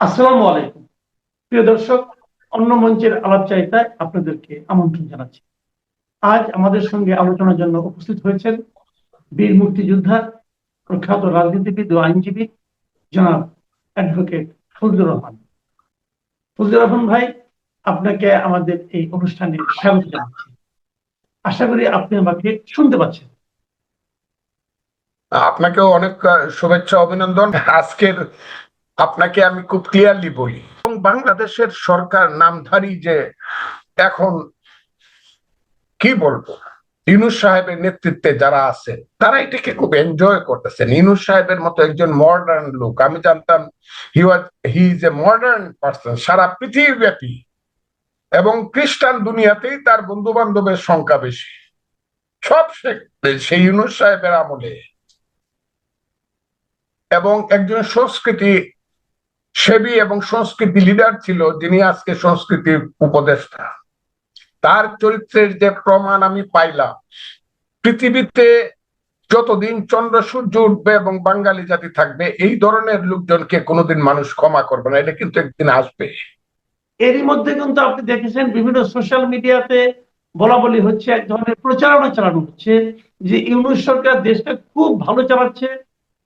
আসসালামু আলাইকুম। প্রিয় দর্শক, অন্য মঞ্চের আলাপ আলাপচারিতায় আপনাদেরকে আমন্ত্রণ জানাচ্ছি। আজ আমাদের সঙ্গে আলোচনার জন্য উপস্থিত হয়েছেন বীর মুক্তিযোদ্ধা, প্রখ্যাত রাজনীতিবিদ ও আইনজীবী জনাব অ্যাডভোকেট ফজলুর রহমান। ফজলুর রহমান ভাই, আপনাকে আমাদের এই অনুষ্ঠানে স্বাগত জানাচ্ছি। আশা করি আপনি আমাকে শুনতে পাচ্ছেন। আপনাকেও অনেক শুভেচ্ছা, অভিনন্দন। আজকের আপনাকে আমি খুব ক্লিয়ারলি বলি। এবং বাংলাদেশের সরকার নামধারী যে এখন কি বলব, ইনুস সাহেবের নেতৃত্বে যারা আছে, তারা এটাকে খুব এনজয় করতেছেন। ইনুস সাহেবের মতো একজন মডার্ন লোক, আমি জানতাম he was he is a modern person সারা পৃথিবীব্যাপী। এবং খ্রিস্টান দুনিয়াতেই তার বন্ধু বান্ধবের সংখ্যা বেশি। সব সেই ইউনুস সাহেবের আমলে। এবং একজন সংস্কৃতি সেবী এবং সংস্কৃতি লিডার ছিল যিনি আজকে সংস্কৃতির উপদেষ্টা। তার চরিত্রের যে প্রমাণ আমি পাইলাম, পৃথিবীতে যতদিন চন্দ্র, সূর্য উঠবে এবং বাঙালি জাতি থাকবে, এই ধরনের লোকজনকে কোনোদিন মানুষ ক্ষমা করবে না, এটা কিন্তু একদিন আসবে। এরই মধ্যে কিন্তু আপনি দেখেছেন বিভিন্ন সোশ্যাল মিডিয়াতে বলা বলি হচ্ছে, এক ধরনের প্রচারণা চালানো হচ্ছে যে ইউনুস সরকার দেশটা খুব ভালো চালাচ্ছে,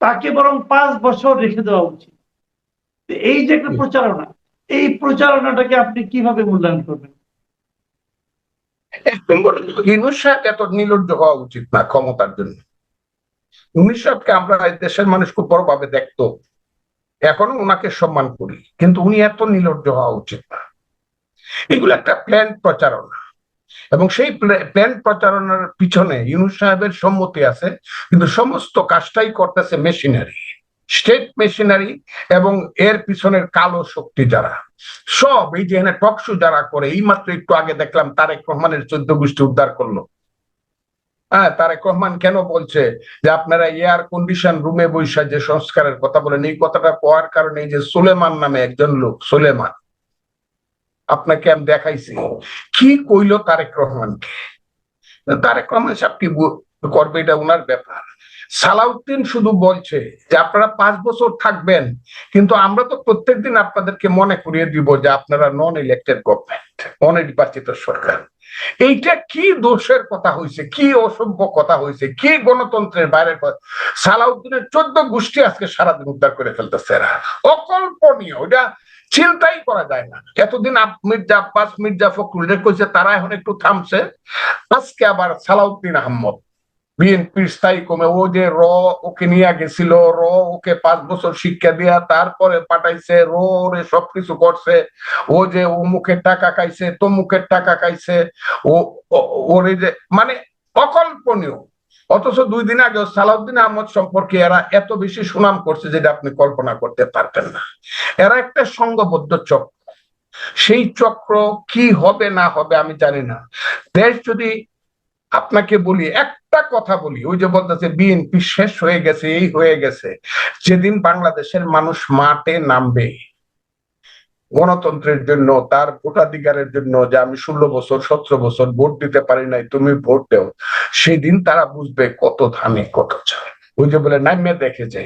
তাকে বরং পাঁচ বছর রেখে দেওয়া উচিত। এই যে একটা প্রচারণা, এই প্রচারণাটাকে আপনি কীভাবে মূল্যায়ন করবেন? এত হওয়া উচিত না ক্ষমতার জন্য। আমরা দেখতো। সম্মান করি, কিন্তু উনি এত হওয়া উচিত না। এগুলো একটা প্রচারণা। এবং সেই প্ল্যান প্রচারণার পিছনে ইউনুস সাহেবের সম্মতি আছে, কিন্তু সমস্ত কাজটাই করতেছে মেশিনারি স্টেট মেশিনারি এবং এর পিছনের কালো শক্তি যারা। সব এই যে এখানে টকশো যারা করে এই মাত্র একটু আগে দেখলাম তারেক রহমানের চোদ্দ গোষ্ঠী উদ্ধার করল। হ্যাঁ তারেক রহমান কেন বলছে যে আপনারা এয়ার কন্ডিশন রুমে বৈশা যে সংস্কারের কথা বলেন, এই কথাটা কোয়ার কারণে যে সুলেমান নামে একজন লোক, সুলেমান। আপনাকে আমি দেখাইছি। কি কইলো তারেক রহমানকে? তারেক রহমান সাহেব কি করবে? এটা ওনার ব্যাপার। সালাউদ্দিন শুধু বলছে যে আপনারা পাঁচ বছর থাকবেন, কিন্তু আমরা তো প্রত্যেকদিন আপনাদেরকে মনে করিয়ে দিব যে আপনারা নন ইলেক্টেড গভর্নমেন্ট অনির্বাচিত সরকার। এইটা কি দোষের কথা হয়েছে কি অসভ্য কথা হয়েছে কি গণতন্ত্রের বাইরের সালাউদ্দিনের চোদ্দ গোষ্ঠী আজকে সারাদিন উদ্ধার করে ফেলতেছে এরা। অকল্পনীয় এটা চিন্তাই করা যায় না। এতদিন মির্জা আব্বাস, মির্জা ফখরুল কইছে তারা এখন একটু থামছে। আজকে আবার সালাউদ্দিন আহমদ বিএনপির স্থায়ী কমে ও যে র ওকে নিয়ে গেছিল র ওকে পাঁচ বছর শিক্ষা দিয়া তারপরে পাঠাইছে র রে সবকিছু করছে ও যে ও মুখের টাকা খাইছে তো মুখের টাকা খাইছে ও- ওরে যে মানে অকল্পনীয় অথচ দুই দিন আগে সালাউদ্দিন আহমদ সম্পর্কে এরা এত বেশি সুনাম করছে যেটা আপনি কল্পনা করতে পারতেন না এরা একটা সংঘবদ্ধ চক্র সেই চক্র কি হবে না হবে আমি জানি না দেশ যদি আপনাকে বলি, একটা কথা বলি, ওই যে বলতেছে, বিএনপি শেষ হয়ে গেছে, এই হয়ে গেছে। যেদিন বাংলাদেশের মানুষ মাঠে নামবে, গণতন্ত্রের জন্য, তার ভোটাধিকারের জন্য, যে আমি ষোলো বছর, সতেরো বছর ভোট দিতে পারি নাই, তুমি ভোট দেও, সেদিন তারা বুঝবে কত ধানে, কত ওই যে বলে নামে দেখে যে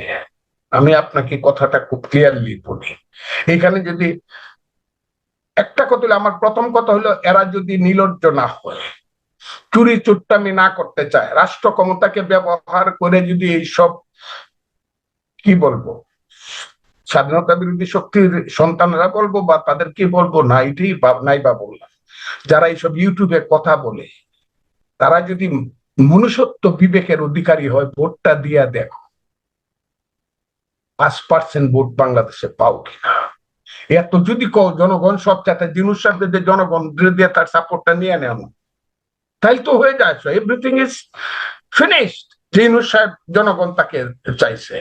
আমি আপনাকে কথাটা খুব ক্লিয়ারলি বলি। এখানে যদি একটা কথা হলো, আমার প্রথম কথা হলো, এরা যদি নির্লজ্জ না হয় চুরি চুট্টামি না করতে চায়। রাষ্ট্র ক্ষমতাকে ব্যবহার করে যদি এইসব, কি বলব? স্বাধীনতা বিরোধী শক্তির সন্তানরা বলব বা তাদের কি বলব? না এটাই নাই বা বললাম যারা এইসব ইউটিউবে কথা বলে, তারা যদি মনুষ্যত্ব বিবেকের অধিকারী হয়, ভোটটা দিয়া দেখো। পাঁচ পার্সেন্ট ভোট বাংলাদেশে পাও কিনা। এত যদি কও, জনগণ সব চাতে জিনুস যে জনগণ দিয়ে তার সাপোর্টটা নিয়ে নেন তাই তো হয়ে যায়। এভরিথিং ইজ ফিনিশড সাহেব জনগণ তাকে চাইছে।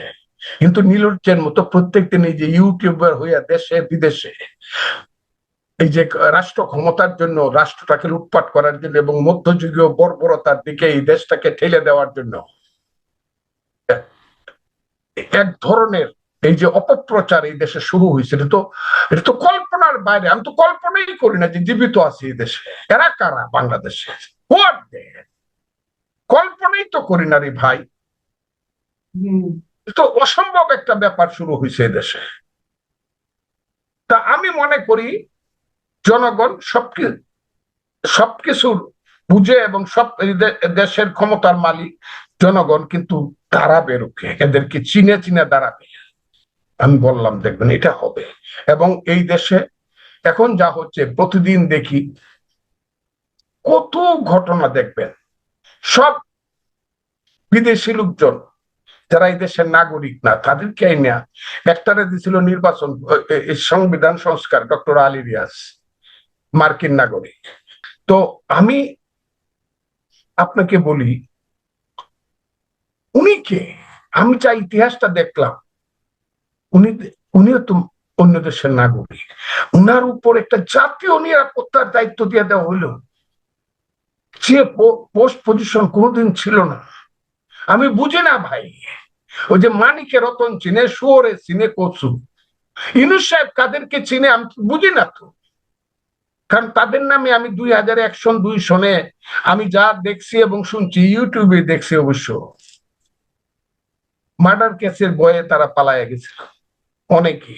কিন্তু নীলজ্জের মতো প্রত্যেক দিন এই যে ইউটিউবার হইয়া দেশে, বিদেশে, এই যে রাষ্ট্র ক্ষমতার জন্য, রাষ্ট্রটাকে লুটপাট করার জন্য এবং মধ্যযুগীয় বর্বরতার দিকে এই দেশটাকে ঠেলে দেওয়ার জন্য, এক ধরনের এই যে অপপ্রচার এই দেশে শুরু হয়েছে এটা তো এটা তো কল্পনার বাইরে। আমি তো কল্পনাই করি না যে জীবিত আছে এই দেশে। এরা কারা? বাংলাদেশে। কল্পনাই তো করি না রে ভাই। তো অসম্ভব একটা ব্যাপার শুরু হয়েছে দেশে। তা আমি মনে করি জনগণ সবকি সবকিছুর বুঝে এবং সব দেশের ক্ষমতার মালিক জনগণ কিন্তু দাঁড়াবে রুখে। এদেরকে চিনে চিনে দাঁড়াবে। আমি বললাম, দেখবেন, এটা হবে। এবং এই দেশে এখন যা হচ্ছে, প্রতিদিন দেখি কত ঘটনা দেখবেন। সব বিদেশি লোকজন, যারা এই দেশের নাগরিক না তাদেরকে না একটারে দিছিল নির্বাচন সংবিধান সংস্কার, ডক্টর আলী রিয়াজ, মার্কিন নাগরিক। তো আমি আপনাকে বলি, উনি কে? আমি যা ইতিহাসটা দেখলাম উনি, উনিও তো অন্য দেশের নাগরিক। উনার উপর একটা জাতীয় নিরাপত্তার দায়িত্ব দিয়ে দেওয়া হইল যে পোস্ট পজিশন কোনোদিন ছিল না। আমি বুঝি না ভাই, ওই যে মানিকে রতন চিনে, শুয়োরে চিনে, কচু। ইনুস সাহেব কাদেরকে চিনে আমি বুঝি না তো। কারণ তাদের নামে আমি দুই হাজার এক সন দুই সনে আমি যা দেখছি এবং শুনছি, ইউটিউবে দেখছি অবশ্য। মার্ডার কেসের বয়ে তারা পালায় গেছিল। অনেকে।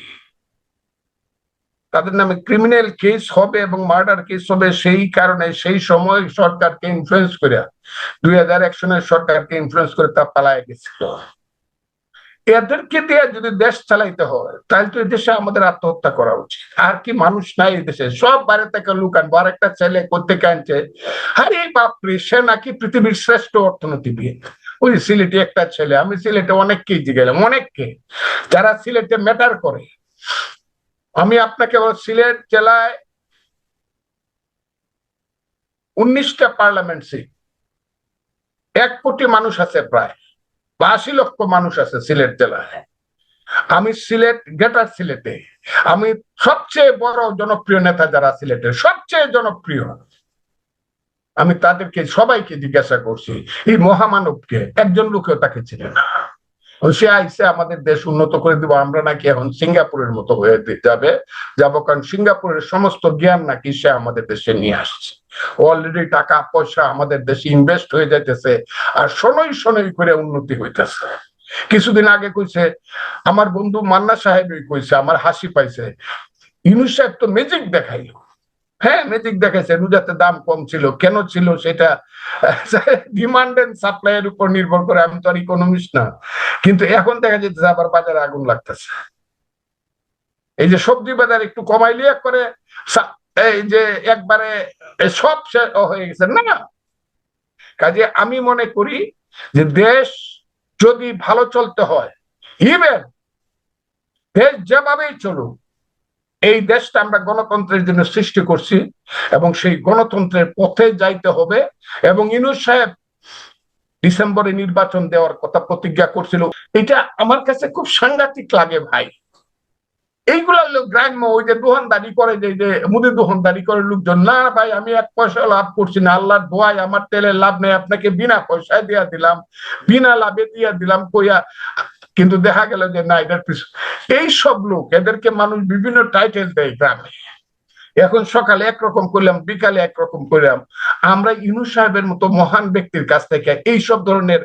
তাদের নামে ক্রিমিনাল কেস হবে এবং মার্ডার কেস হবে সেই কারণে সেই সময় সরকারকে ইনফ্লুয়েন্স করে, দুই হাজার এক সনের সরকারকে ইনফ্লুয়েন্স করে তা পালায় গেছিল এদেরকে দিয়ে যদি দেশ চালাইতে হয়, তাহলে তো দেশে আমাদের আত্মহত্যা করা উচিত। আর কি মানুষ নাই দেশে, সব বাইরে থেকে লুকান আর একটা ছেলে করতে কানছে আরে বাপরে, সে নাকি পৃথিবীর শ্রেষ্ঠ অর্থনীতিবিদ। ওই সিলেটে একটা ছেলে, আমি সিলেটে অনেককেই জিগেলাম অনেককে যারা সিলেটে ম্যাটার করে। আমি আপনাকে সিলেট জেলায় উনিশটা পার্লামেন্ট সিট এক কোটি মানুষ আছে প্রায়। বা আশি লক্ষ মানুষ আছে সিলেট জেলায়। আমি সিলেট, গ্রেটার সিলেটে। আমি সবচেয়ে বড় জনপ্রিয় নেতা যারা সিলেটের সবচেয়ে জনপ্রিয়। আমি তাদেরকে, সবাইকে জিজ্ঞাসা করছি, এই মহামানবকে, একজন লোকেও তাকে চিনে না। সে আইসে আমাদের দেশ উন্নত করে দিব, আমরা নাকি এখন সিঙ্গাপুরের মতো হয়ে যাবে। যাব কারণ সিঙ্গাপুরের সমস্ত জ্ঞান নাকি সে আমাদের দেশে নিয়ে আসছে। অলরেডি টাকা, পয়সা আমাদের দেশে ইনভেস্ট হয়ে যাইতেছে আর শনই শনই করে উন্নতি হইতেছে। কিছুদিন আগে কইছে, আমার বন্ধু মান্না সাহেবই কইছে, আমার হাসি পাইছে, ইউনুস সাহেব তো ম্যাজিক দেখাইলো। হ্যাঁ ম্যাজিক দেখাইছে রুজাতে দাম কম ছিল। কেন ছিল সেটা? ডিমান্ড এন্ড সাপ্লাই এর উপর নির্ভর করে, আমি তো আর ইকোনমিস্ট না। কিন্তু এখন দেখা যেতেছে আবার বাজারে আগুন লাগতেছে। এই যে সবজি বাজার একটু কমাইলে করে, সা- এই যে একবারে সব হয়ে গেছে। না না। কাজে আমি মনে করি যে দেশ যদি ভালো চলতে হয় ইভেন দেশ যেভাবেই চলুক এই দেশটা আমরা গণতন্ত্রের জন্য সৃষ্টি করছি এবং সেই গণতন্ত্রের পথে যাইতে হবে এবং ইনুস সাহেব ডিসেম্বরে নির্বাচন দেওয়ার কথা প্রতিজ্ঞা করছিল। এটা আমার কাছে খুব সাংঘাতিক লাগে ভাই। এইগুলা লোক গ্রাম্য, ওই যে দোহানদারি করে, যে যে মুদি দোহানদারি করে লোকজন, না ভাই, আমি এক পয়সা লাভ করছি না, আল্লাহর দোয়াই আমার তেলের লাভ নেই, আপনাকে বিনা পয়সায় দিয়া দিলাম, বিনা লাভে দিয়া দিলাম কইয়া। কিন্তু দেখা গেল যে না পিছু এই সব লোক, এদেরকে মানুষ বিভিন্ন টাইটেল দেয় গ্রামে। এখন সকালে একরকম করলাম, বিকালে একরকম করলাম। আমরা ইনু সাহেবের মতো মহান ব্যক্তির কাছ থেকে এই সব ধরনের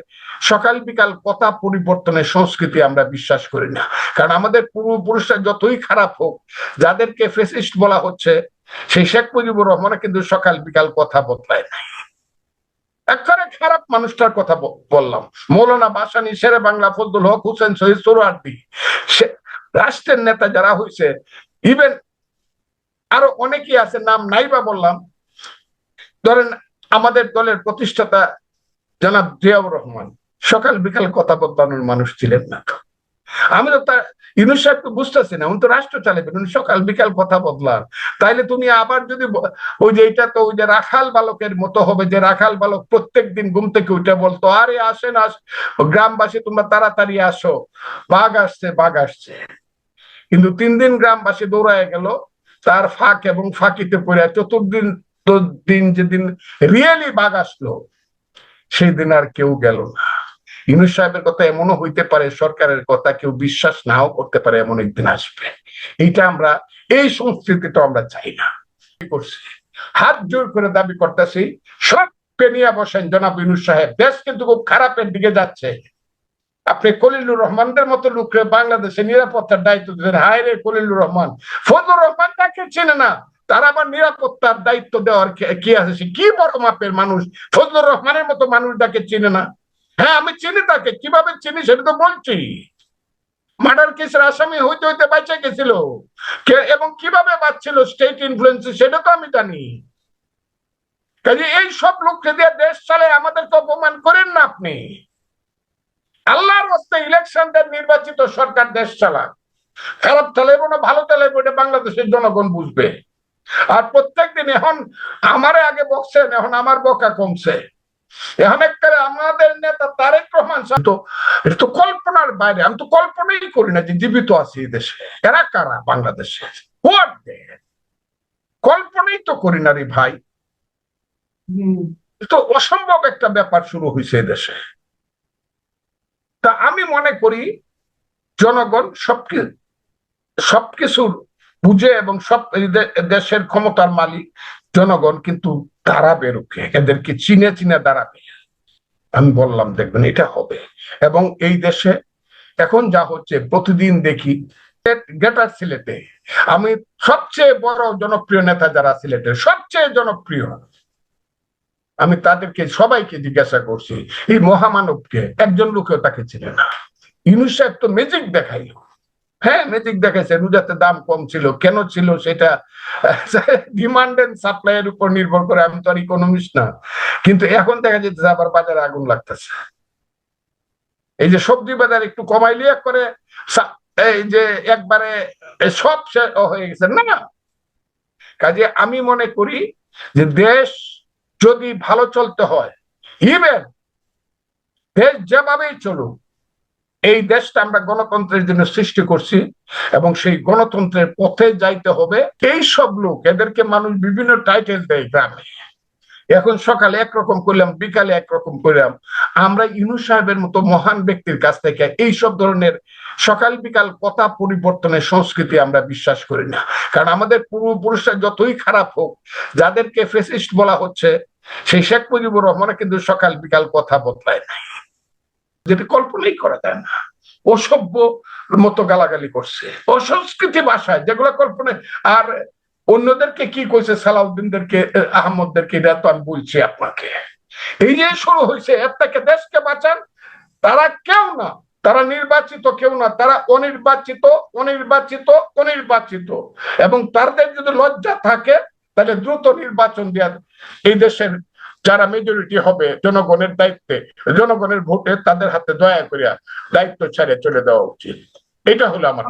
সকাল বিকাল কথা পরিবর্তনের সংস্কৃতি আমরা বিশ্বাস করি না। কারণ আমাদের পূর্বপুরুষরা যতই খারাপ হোক, যাদেরকে ফেসিস্ট বলা হচ্ছে, সেই শেখ মুজিবুর রহমান কিন্তু সকাল বিকাল কথা বদলায় নাই। একেবারে খারাপ মানুষটার কথা বললাম। মৌলানা বাসানি, শেরে বাংলা, ফজলুল হক, হুসেন শহীদ সে রাষ্ট্রের নেতা যারা হয়েছে ইভেন আরও অনেকেই আছে, নাম নাই বা বললাম। ধরেন আমাদের দলের প্রতিষ্ঠাতা জনাব জিয়াউর রহমান, সকাল বিকাল কথা বদলানোর মানুষ ছিলেন না। আমি তো তার, ইউনুস সাহেবকে বুঝতেছি না, উনি তো রাষ্ট্র চালাবেন, উনি সকাল বিকাল কথা বদলান। তাইলে তুমি আবার যদি ওই যে এটা তো ওই যে রাখাল বালকের মতো হবে, যে রাখাল বালক প্রত্যেক দিন ঘুম থেকে উঠে বলতো, আরে আসেন আস গ্রামবাসী, তোমরা তাড়াতাড়ি আসো, বাঘ আসছে বাঘ আসছে। কিন্তু তিন দিন গ্রামবাসী দৌড়ায় গেল তার ফাঁক এবং ফাঁকিতে পড়ে চতুর্দিন দিন যেদিন রিয়েলি বাঘ আসলো সেই দিন আর কেউ গেল না। ইউনুস সাহেবের কথা এমনও হইতে পারে, সরকারের কথা কেউ বিশ্বাস নাও করতে পারে, এমন একদিন আসবে। এইটা আমরা, এই সংস্কৃতিটা আমরা চাই না। করছি? হাত জোর করে দাবি করতেছি, সব পেনিয়া বসেন জনাব ইউনুস সাহেব, দেশ কিন্তু খুব খারাপের দিকে যাচ্ছে। আপনি কলিলুর রহমানদের মতো লোকরে বাংলাদেশে নিরাপত্তার দায়িত্ব দিলেন হায় রে কলিলুর রহমান। ফজলুর রহমান তাকে চেনে না। তার আবার নিরাপত্তার দায়িত্ব দেওয়ার কি- আছে? কি বড় মাপের মানুষ? ফজলুর রহমানের মতো মানুষ তাকে চিনে না। হ্যাঁ আমি চিনি তাকে। কীভাবে চিনি সেটা তো বলছি। মার্ডার কেসের আসামি হইতে হইতে বাঁচে গেছিল। এবং কীভাবে বাঁচছিল স্টেট ইনফ্লুয়েন্স সেটা তো আমি জানি। কাজে এই সব লোককে দিয়ে দেশ চালে আমাদেরকে অপমান করেন না আপনি। আল্লাহর হস্তে ইলেকশন দেন নির্বাচিত সরকার দেশ চালা খারাপ চালাইবো না ভালো চালাইবো এটা বাংলাদেশের জনগণ বুঝবে। আর প্রত্যেকদিন এখন আমারে আগে বকছেন এখন আমার বকা কমছে। এখন একবারে আমাদের নেতা তারেক রহমান তো এটা তো কল্পনার বাইরে আমি তো কল্পনাই করি না যে জীবিত আছি এই দেশে। এরা কারা বাংলাদেশে? কল্পনাই তো করি না রে ভাই। তো অসম্ভব একটা ব্যাপার শুরু হয়েছে এই দেশে। তা আমি মনে করি জনগণ সবকিছু সবকিছুর বুঝে এবং সব দেশের ক্ষমতার মালিক জনগণ কিন্তু দাঁড়াবে রুখে এদেরকে চিনে চিনে দাঁড়াবে। আমি বললাম, দেখবেন এটা হবে। এবং এই দেশে এখন যা হচ্ছে, প্রতিদিন দেখি, গেটার সিলেটে, আমি সবচেয়ে বড় জনপ্রিয় নেতা যারা সিলেটের, সবচেয়ে জনপ্রিয় আমি তাদেরকে, সবাইকে জিজ্ঞাসা করছি, এই মহামানবকে একজন লোকেও তাকে চিনে না। ইউনুস সাহেব তো ম্যাজিক দেখাইল। হ্যাঁ ম্যাজিক দেখাইছে রুজাতে দাম কম ছিল, কেন ছিল সেটা? ডিমান্ড এন্ড সাপ্লাই এর উপর নির্ভর করে, আমি তো আর ইকোনমিস্ট না। কিন্তু এখন দেখা যাচ্ছে আবার বাজারে আগুন লাগতেছে। এই যে সবজি বাজার একটু কমাইলে করে, সা- এই যে একবারে সব হয়ে গেছে। না। কাজে আমি মনে করি যে দেশ যদি ভালো চলতে হয় ইভেন দেশ যেভাবেই চলুক, এই দেশটা আমরা গণতন্ত্রের জন্য সৃষ্টি করছি এবং সেই গণতন্ত্রের পথে যাইতে হবে। এই সব লোক, এদেরকে মানুষ বিভিন্ন টাইটেল দেয় গ্রামে। এখন সকালে একরকম করলাম, বিকালে একরকম করলাম। আমরা ইনু সাহেবের মতো মহান ব্যক্তির কাছ থেকে এই সব ধরনের সকাল বিকাল কথা পরিবর্তনের সংস্কৃতি আমরা বিশ্বাস করি না। কারণ আমাদের পূর্বপুরুষরা যতই খারাপ হোক, যাদেরকে ফেসিস্ট বলা হচ্ছে সেই শেখ মুজিবুর রহমানের কিন্তু সকাল বিকাল কথা বদলায় নাই যেটা কল্পনাই করা যায় না অসভ্য মতো গালাগালি করছে অসংস্কৃতি ভাষায় যেগুলো কল্পনায় আর অন্যদেরকে কি কইছে সালাউদ্দিনদেরকে আহ, আহমদদেরকে এটা তো আমি বলছি আপনাকে। এই যে শুরু হয়েছে এর থেকে দেশকে বাঁচান তারা কেউ না তারা নির্বাচিত কেউ না তারা অনির্বাচিত অনির্বাচিত অনির্বাচিত। এবং তাদের যদি লজ্জা থাকে তাহলে দ্রুত নির্বাচন দেওয়া এই দেশের যারা মেজরিটি হবে, জনগণের দায়িত্বে, জনগণের ভোটে তাদের হাতে দয়া করিয়া দায়িত্ব ছেড়ে চলে দেওয়া উচিত। এটা হলো আমার